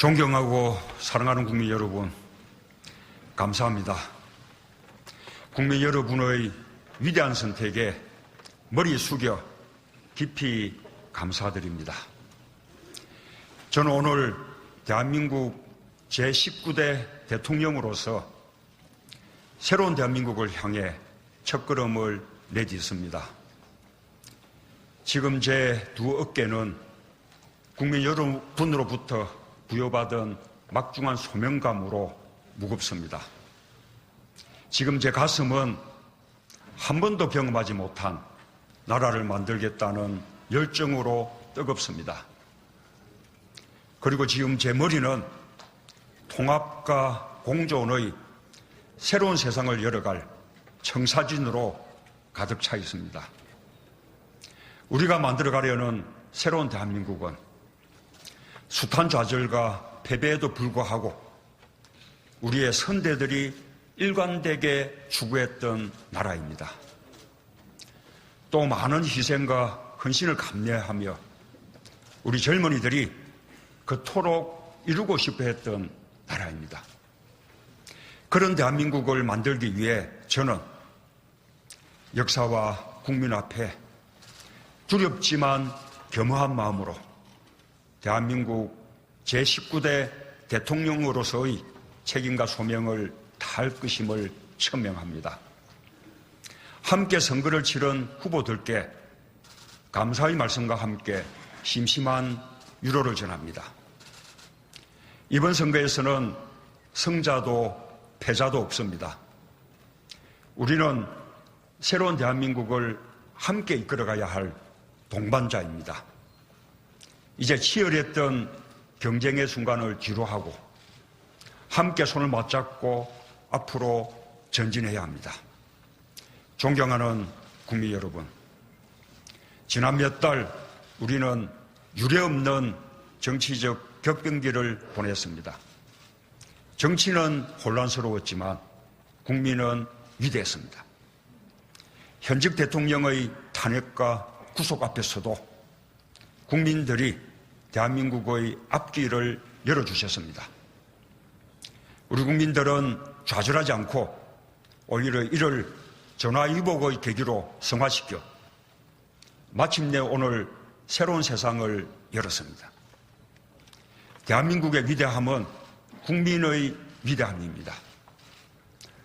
존경하고 사랑하는 국민 여러분, 감사합니다. 국민 여러분의 위대한 선택에 머리 숙여 깊이 감사드립니다. 저는 오늘 대한민국 제19대 대통령으로서 새로운 대한민국을 향해 첫걸음을 내딛습니다. 지금 제 두 어깨는 국민 여러분으로부터 부여받은 막중한 소명감으로 무겁습니다. 지금 제 가슴은 한 번도 경험하지 못한 나라를 만들겠다는 열정으로 뜨겁습니다. 그리고 지금 제 머리는 통합과 공존의 새로운 세상을 열어갈 청사진으로 가득 차 있습니다. 우리가 만들어가려는 새로운 대한민국은 숱한 좌절과 패배에도 불구하고 우리의 선대들이 일관되게 추구했던 나라입니다. 또 많은 희생과 헌신을 감내하며 우리 젊은이들이 그토록 이루고 싶어 했던 나라입니다. 그런 대한민국을 만들기 위해 저는 역사와 국민 앞에 두렵지만 겸허한 마음으로 대한민국 제19대 대통령으로서의 책임과 소명을 다할 것임을 천명합니다. 함께 선거를 치른 후보들께 감사의 말씀과 함께 심심한 유로를 전합니다. 이번 선거에서는 승자도 패자도 없습니다. 우리는 새로운 대한민국을 함께 이끌어가야 할 동반자입니다. 이제 치열했던 경쟁의 순간을 뒤로하고 함께 손을 맞잡고 앞으로 전진해야 합니다. 존경하는 국민 여러분, 지난 몇 달 우리는 유례없는 정치적 격변기를 보냈습니다. 정치는 혼란스러웠지만 국민은 위대했습니다. 현직 대통령의 탄핵과 구속 앞에서도 국민들이 대한민국의 앞길을 열어주셨습니다. 우리 국민들은 좌절하지 않고 오히려 이를 전화위복의 계기로 성화시켜 마침내 오늘 새로운 세상을 열었습니다. 대한민국의 위대함은 국민의 위대함입니다.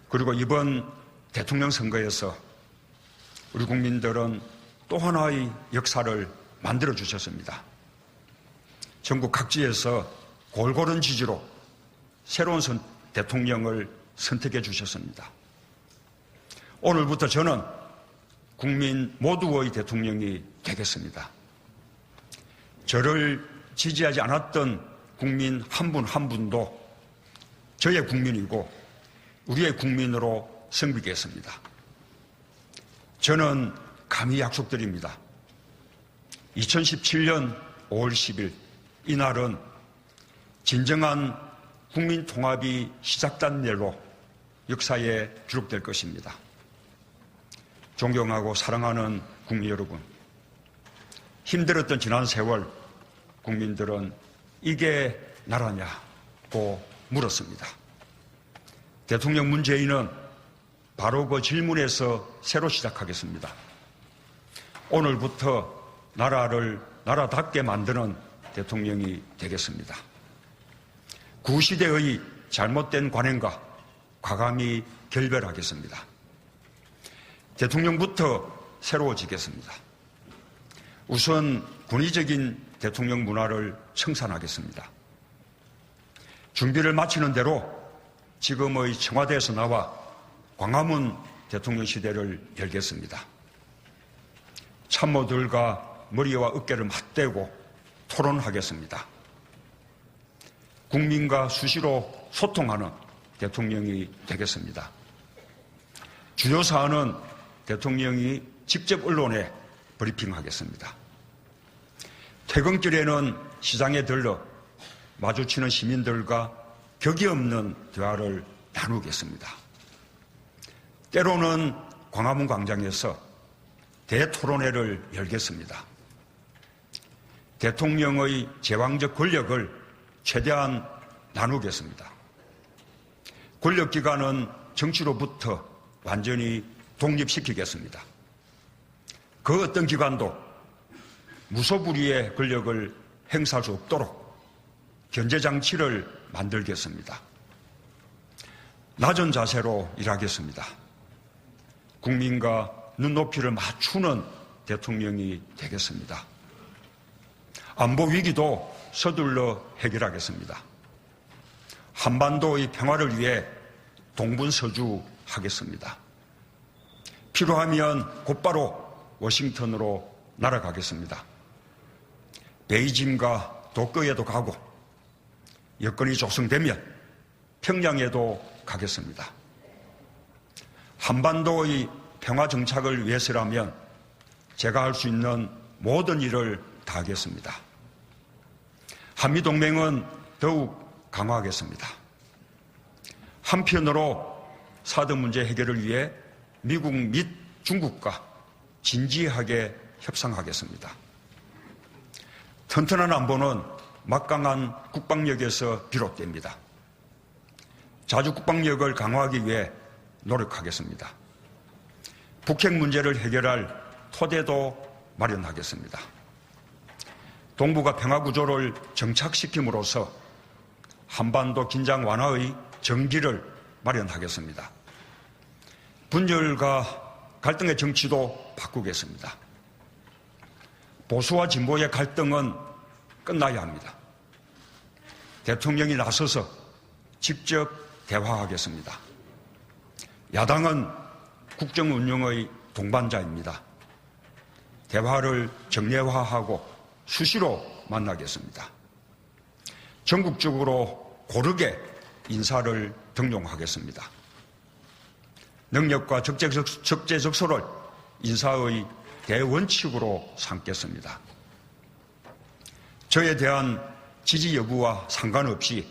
그리고 이번 대통령 선거에서 우리 국민들은 또 하나의 역사를 만들어 주셨습니다. 전국 각지에서 골고른 지지로 새로운 선, 대통령을 선택해 주셨습니다. 오늘부터 저는 국민 모두의 대통령이 되겠습니다. 저를 지지하지 않았던 국민 한 분한 한 분도 저의 국민이고 우리의 국민으로 섬기겠습니다. 저는 감히 약속드립니다. 2017년 5월 10일 이날은 진정한 국민 통합이 시작된 날로 역사에 기록될 것입니다. 존경하고 사랑하는 국민 여러분, 힘들었던 지난 세월 국민들은 이게 나라냐고 물었습니다. 대통령 문재인은 바로 그 질문에서 새로 시작하겠습니다. 오늘부터 나라를 나라답게 만드는 대통령이 되겠습니다. 구시대의 잘못된 관행과 과감히 결별하겠습니다. 대통령부터 새로워지겠습니다. 우선 군의적인 대통령 문화를 청산하겠습니다. 준비를 마치는 대로 지금의 청와대에서 나와 광화문 대통령 시대를 열겠습니다. 참모들과 머리와 어깨를 맞대고 토론하겠습니다. 국민과 수시로 소통하는 대통령이 되겠습니다. 주요 사안은 대통령이 직접 언론에 브리핑하겠습니다. 퇴근길에는 시장에 들러 마주치는 시민들과 격이 없는 대화를 나누겠습니다. 때로는 광화문 광장에서 대토론회를 열겠습니다. 대통령의 제왕적 권력을 최대한 나누겠습니다. 권력기관은 정치로부터 완전히 독립시키겠습니다. 그 어떤 기관도 무소불위의 권력을 행사할 수 없도록 견제장치를 만들겠습니다. 낮은 자세로 일하겠습니다. 국민과 눈높이를 맞추는 대통령이 되겠습니다. 안보 위기도 서둘러 해결하겠습니다. 한반도의 평화를 위해 동분서주 하겠습니다. 필요하면 곧바로 워싱턴으로 날아가겠습니다. 베이징과 도쿄에도 가고 여건이 조성되면 평양에도 가겠습니다. 한반도의 평화 정착을 위해서라면 제가 할 수 있는 모든 일을 다하겠습니다. 한미동맹은 더욱 강화하겠습니다. 한편으로 사드 문제 해결을 위해 미국 및 중국과 진지하게 협상하겠습니다. 튼튼한 안보는 막강한 국방력에서 비롯됩니다. 자주 국방력을 강화하기 위해 노력하겠습니다. 북핵 문제를 해결할 토대도 마련하겠습니다. 동북아 평화 구조를 정착시킴으로써 한반도 긴장 완화의 정기를 마련하겠습니다. 분열과 갈등의 정치도 바꾸겠습니다. 보수와 진보의 갈등은 끝나야 합니다. 대통령이 나서서 직접 대화하겠습니다. 야당은 국정 운영의 동반자입니다. 대화를 정례화하고 수시로 만나겠습니다. 전국적으로 고르게 인사를 등용하겠습니다. 능력과 적재적, 적재적 소를 인사의 대원칙으로 삼겠습니다. 저에 대한 지지 여부와 상관없이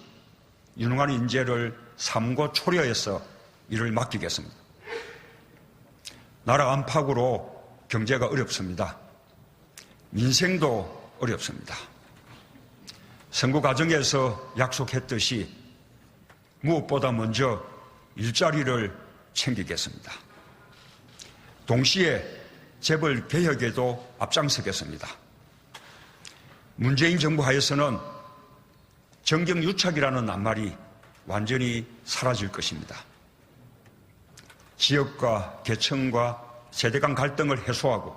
유능한 인재를 삼고 초려해서 일을 맡기겠습니다. 나라 안팎으로 경제가 어렵습니다. 민생도 어렵습니다. 선거 과정에서 약속했듯이 무엇보다 먼저 일자리를 챙기겠습니다. 동시에 재벌 개혁에도 앞장서겠습니다. 문재인 정부 하에서는 정경유착이라는 낱말이 완전히 사라질 것입니다. 지역과 계층과 세대 간 갈등을 해소하고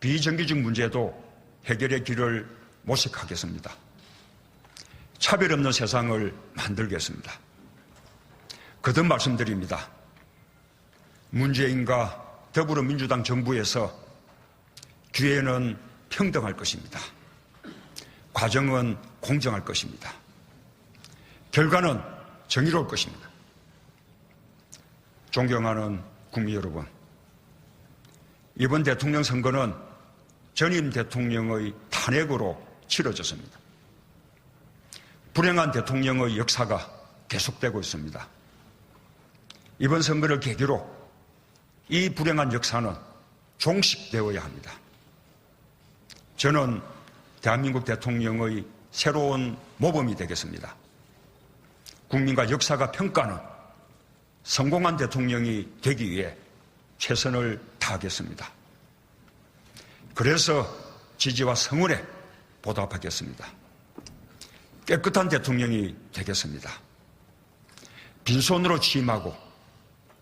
비정규직 문제도 해결의 길을 모색하겠습니다. 차별 없는 세상을 만들겠습니다. 거듭 말씀드립니다. 문재인과 더불어민주당 정부에서 기회는 평등할 것입니다. 과정은 공정할 것입니다. 결과는 정의로울 것입니다. 존경하는 국민 여러분, 이번 대통령 선거는 전임 대통령의 탄핵으로 치러졌습니다. 불행한 대통령의 역사가 계속되고 있습니다. 이번 선거를 계기로 이 불행한 역사는 종식되어야 합니다. 저는 대한민국 대통령의 새로운 모범이 되겠습니다. 국민과 역사가 평가는 성공한 대통령이 되기 위해 최선을 다하겠습니다. 그래서 지지와 성원에 보답하겠습니다. 깨끗한 대통령이 되겠습니다. 빈손으로 취임하고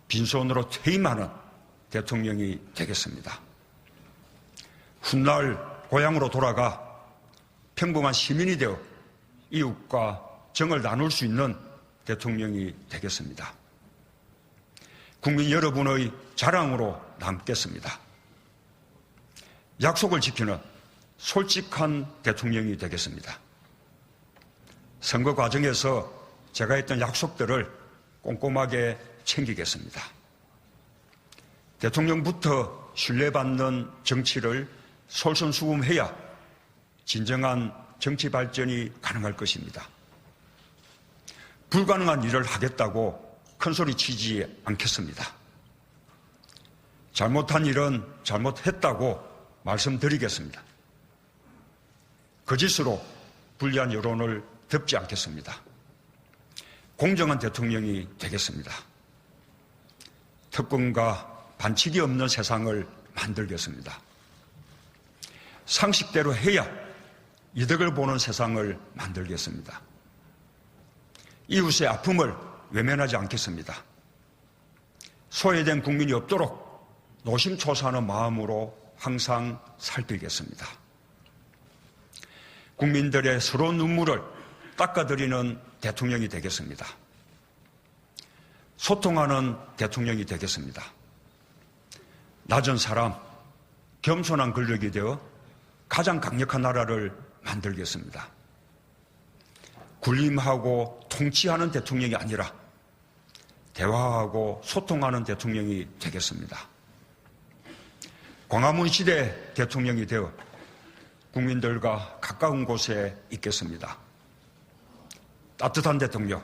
빈손으로 퇴임하는 대통령이 되겠습니다. 훗날 고향으로 돌아가 평범한 시민이 되어 이웃과 정을 나눌 수 있는 대통령이 되겠습니다. 국민 여러분의 자랑으로 남겠습니다. 약속을 지키는 솔직한 대통령이 되겠습니다. 선거 과정에서 제가 했던 약속들을 꼼꼼하게 챙기겠습니다. 대통령부터 신뢰받는 정치를 솔선수범해야 진정한 정치 발전이 가능할 것입니다. 불가능한 일을 하겠다고 큰소리 치지 않겠습니다. 잘못한 일은 잘못했다고 말씀드리겠습니다. 거짓으로 불리한 여론을 덮지 않겠습니다. 공정한 대통령이 되겠습니다. 특권과 반칙이 없는 세상을 만들겠습니다. 상식대로 해야 이득을 보는 세상을 만들겠습니다. 이웃의 아픔을 외면하지 않겠습니다. 소외된 국민이 없도록 노심초사하는 마음으로 항상 살피겠습니다. 국민들의 서러운 눈물을 닦아드리는 대통령이 되겠습니다. 소통하는 대통령이 되겠습니다. 낮은 사람, 겸손한 권력이 되어 가장 강력한 나라를 만들겠습니다. 군림하고 통치하는 대통령이 아니라 대화하고 소통하는 대통령이 되겠습니다. 광화문 시대 대통령이 되어 국민들과 가까운 곳에 있겠습니다. 따뜻한 대통령,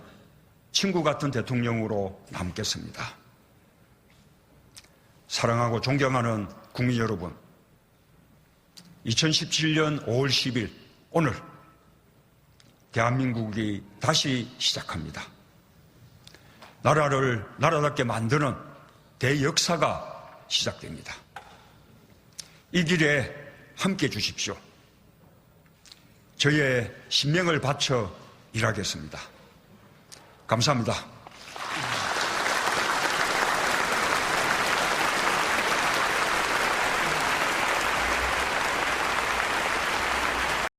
친구 같은 대통령으로 남겠습니다. 사랑하고 존경하는 국민 여러분, 2017년 5월 10일 오늘 대한민국이 다시 시작합니다. 나라를 나라답게 만드는 대역사가 시작됩니다. 이 길에 함께 해 주십시오. 저의 신명을 바쳐 일하겠습니다. 감사합니다.